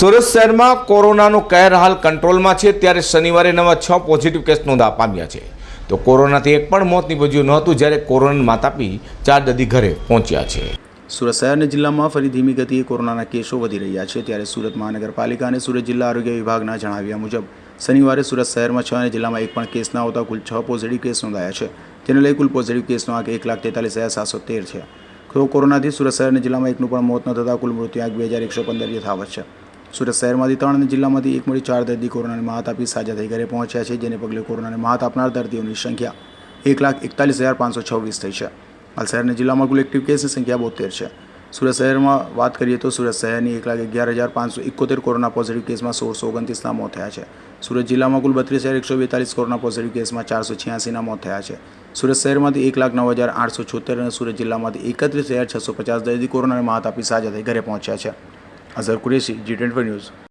સુરત શહેરમાં કોરોનાનો કહેર હાલ કંટ્રોલમાં છે. ત્યારે શનિવારે નવા છ પોઝિટિવ કેસ નોંધા પામ્યા છે. તો કોરોનાથી એક પણ મોત નીપજ્યું નહોતું જ્યારે કોરોના માતાપી ચાર દર્દી ઘરે પહોંચ્યા છે. સુરત શહેર જિલ્લામાં ફરી ધીમી ગતિએ કોરોનાના કેસો વધી રહ્યા છે. ત્યારે સુરત મહાનગરપાલિકા અને સુરત જિલ્લા આરોગ્ય વિભાગના જણાવ્યા મુજબ, શનિવારે સુરત શહેરમાં છ અને જિલ્લામાં એક પણ કેસ ના આવતા કુલ છ પોઝિટિવ કેસ નોંધાયા છે. જેને લઈ કુલ પોઝિટિવ કેસનો આંક એક લાખ તેતાલીસ હજાર સાતસો તેર છે. તો કોરોનાથી સુરત શહેર જિલ્લામાં એકનું પણ મોત ન થતાં કુલ મૃત્યુ આંક બે હજાર એકસો પંદર યથાવત છે. સુરત શહેરમાંથી ત્રણ અને જિલ્લામાંથી એક મળી ચાર દર્દી કોરોનાને માત આપી સાજા થઈ ઘરે પહોંચ્યા છે, જેને પગલે કોરોનાને માત આપનાર દર્દીઓની સંખ્યા એક લાખ એકતાલીસ હજાર પાંચસો છવ્વીસ થઈ છે. હાલ શહેરના જિલ્લામાં કુલ એક્ટિવ કેસની સંખ્યા બોતેર છે. સુરત શહેરમાં વાત કરીએ તો સુરત શહેરની એક લાખ અગિયાર હજાર પાંચસો એકોતેર કોરોના પોઝિટિવ કેસમાં સોળસો ઓગણત્રીસના મોત થયા છે. સુરત જિલ્લામાં કુલ બત્રીસ હજાર એકસો બેતાલીસ કોરોના પોઝિટિવ કેસમાં ચારસો છ્યાસીના મોત થયા છે. સુરત શહેરમાંથી એક લાખ નવ હજાર આઠસો છોતેર અને સુરત જિલ્લામાંથી એકત્રીસ હજાર છસો પચાસ દર્દી કોરોનાને માત આપી સાજા થઈ ઘરે પહોંચ્યા છે. Azhar Qureshi, G24 News.